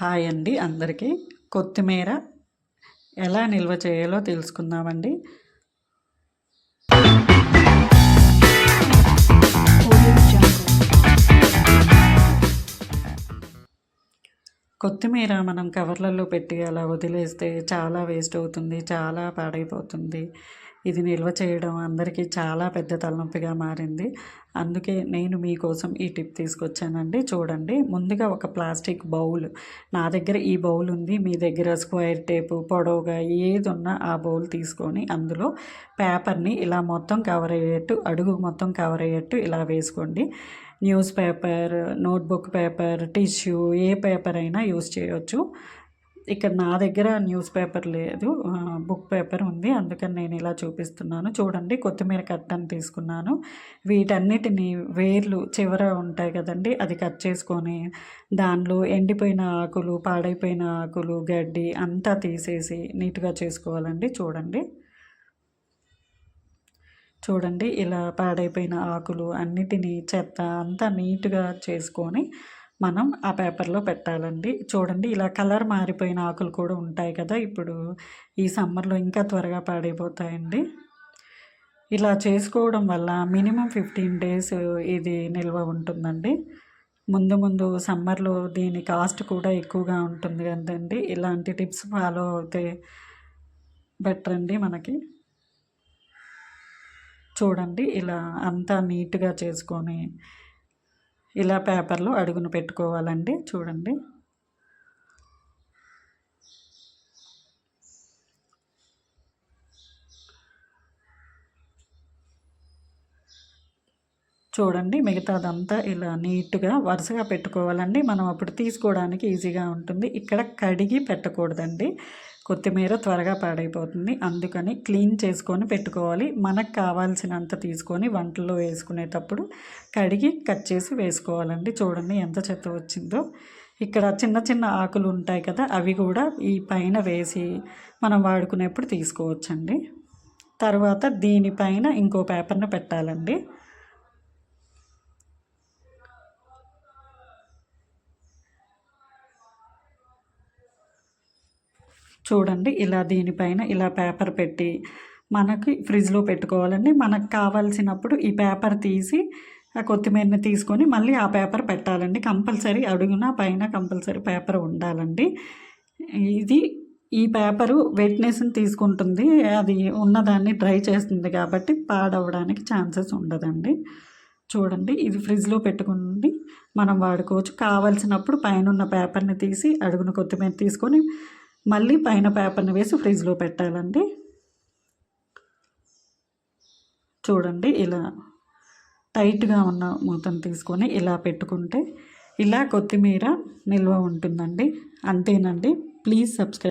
Hi అండి అందరికీ. కొత్తిమీర ఎలా నిల్వ చేయాలో తెలుసుకుందామండి. కొత్తిమీర మనం కవర్లలో పెట్టి అలా వదిలేస్తే చాలా వేస్ట్ అవుతుంది చాలా పాడైపోతుంది. ఇది నిల్వ చేయడం అందరికీ చాలా పెద్ద తలనొప్పిగా మారింది. అందుకే నేను మీకోసం ఈ టిప్ తీసుకొచ్చానండి. చూడండి ముందుగా ఒక ప్లాస్టిక్ బౌల్. నా దగ్గర ఈ బౌల్ ఉంది. మీ దగ్గర స్క్వేర్ టేపు పొడవుగా ఏది ఉన్నా ఆ బౌల్ తీసుకొని అందులో పేపర్ని ఇలా మొత్తం కవర్ అయ్యేట్టు అడుగు మొత్తం కవర్ అయ్యేట్టు ఇలా వేసుకోండి. News paper notebook paper tissue ఏ పేపర్ అయినా యూస్ చేయొచ్చు. ఇక్కడ నా దగ్గర న్యూస్ పేపర్ లేదు. బుక్ పేపర్ ఉంది. అందుకని నేను ఇలా చూపిస్తున్నాను. చూడండి కొత్తిమీర కట్టని తీసుకున్నాను. వీటన్నిటిని వేర్లు చివర ఉంటాయి కదండి అది కట్ చేసుకొని దానిలో ఎండిపోయిన ఆకులు పాడైపోయిన ఆకులు గడ్డి అంతా తీసేసి నీట్గా చేసుకోవాలండి. చూడండి. చూడండి ఇలా పాడైపోయిన ఆకులు అన్నిటినీ చెత్త అంతా నీట్గా చేసుకొని మనం ఆ పేపర్లో పెట్టాలండి. చూడండి ఇలా కలర్ మారిపోయిన ఆకులు కూడా ఉంటాయి కదా! ఇప్పుడు ఈ సమ్మర్లో ఇంకా త్వరగా పాడైపోతాయండి. ఇలా చేసుకోవడం వల్ల మినిమం ఫిఫ్టీన్ డేస్ ఇది నిల్వ ఉంటుందండి. ముందు ముందు సమ్మర్లో దీని కాస్ట్ కూడా ఎక్కువగా ఉంటుంది కదండి. ఇలాంటి టిప్స్ ఫాలో అవుతే బెటర్ అండి మనకి. చూడండి ఇలా అంతా నీట్గా చేసుకొని ఇలా పేపర్లో అడుగును పెట్టుకోవాలండి. చూడండి. చూడండి మిగతాదంతా ఇలా నీట్గా వరుసగా పెట్టుకోవాలండి. మనం అప్పుడు తీసుకోవడానికి ఈజీగా ఉంటుంది. ఇక్కడ కడిగి పెట్టకూడదండి. కొత్తిమీర త్వరగా పాడైపోతుంది. అందుకని క్లీన్ చేసుకొని పెట్టుకోవాలి. మనకు కావాల్సినంత తీసుకొని వంటల్లో వేసుకునేటప్పుడు కడిగి కట్ చేసి వేసుకోవాలండి. చూడండి ఎంత చెత్త వచ్చిందో. ఇక్కడ చిన్న చిన్న ఆకులు ఉంటాయి కదా అవి కూడా ఈ పైన వేసి మనం వాడుకునేప్పుడు తీసుకోవచ్చండి. తర్వాత దీనిపైన ఇంకో పేపర్ను పెట్టాలండి. చూడండి ఇలా దీనిపైన ఇలా పేపర్ పెట్టి మనకి ఫ్రిడ్జ్లో పెట్టుకోవాలండి. మనకు కావాల్సినప్పుడు ఈ పేపర్ తీసి ఆ కొత్తిమీరని తీసుకొని మళ్ళీ ఆ పేపర్ పెట్టాలండి. కంపల్సరీ అడుగున పైన కంపల్సరీ పేపర్ ఉండాలండి. ఇది ఈ పేపరు వెట్నెస్ని తీసుకుంటుంది. అది ఉన్నదాన్ని డ్రై చేస్తుంది కాబట్టి పాడవడానికి ఛాన్సెస్ ఉండదండి. చూడండి ఇది ఫ్రిడ్జ్లో పెట్టుకుని మనం వాడుకోవచ్చు. కావాల్సినప్పుడు పైన ఉన్న పేపర్ని తీసి అడుగున కొత్తిమీర తీసుకొని మళ్ళీ పైన పేపర్ని వేసి ఫ్రిడ్జ్లో పెట్టాలండి. చూడండి ఇలా టైట్గా ఉన్న మూతను తీసుకొని ఇలా పెట్టుకుంటే ఇలా కొత్తిమీర నిల్వ ఉంటుందండి. అంతేనండి. Please subscribe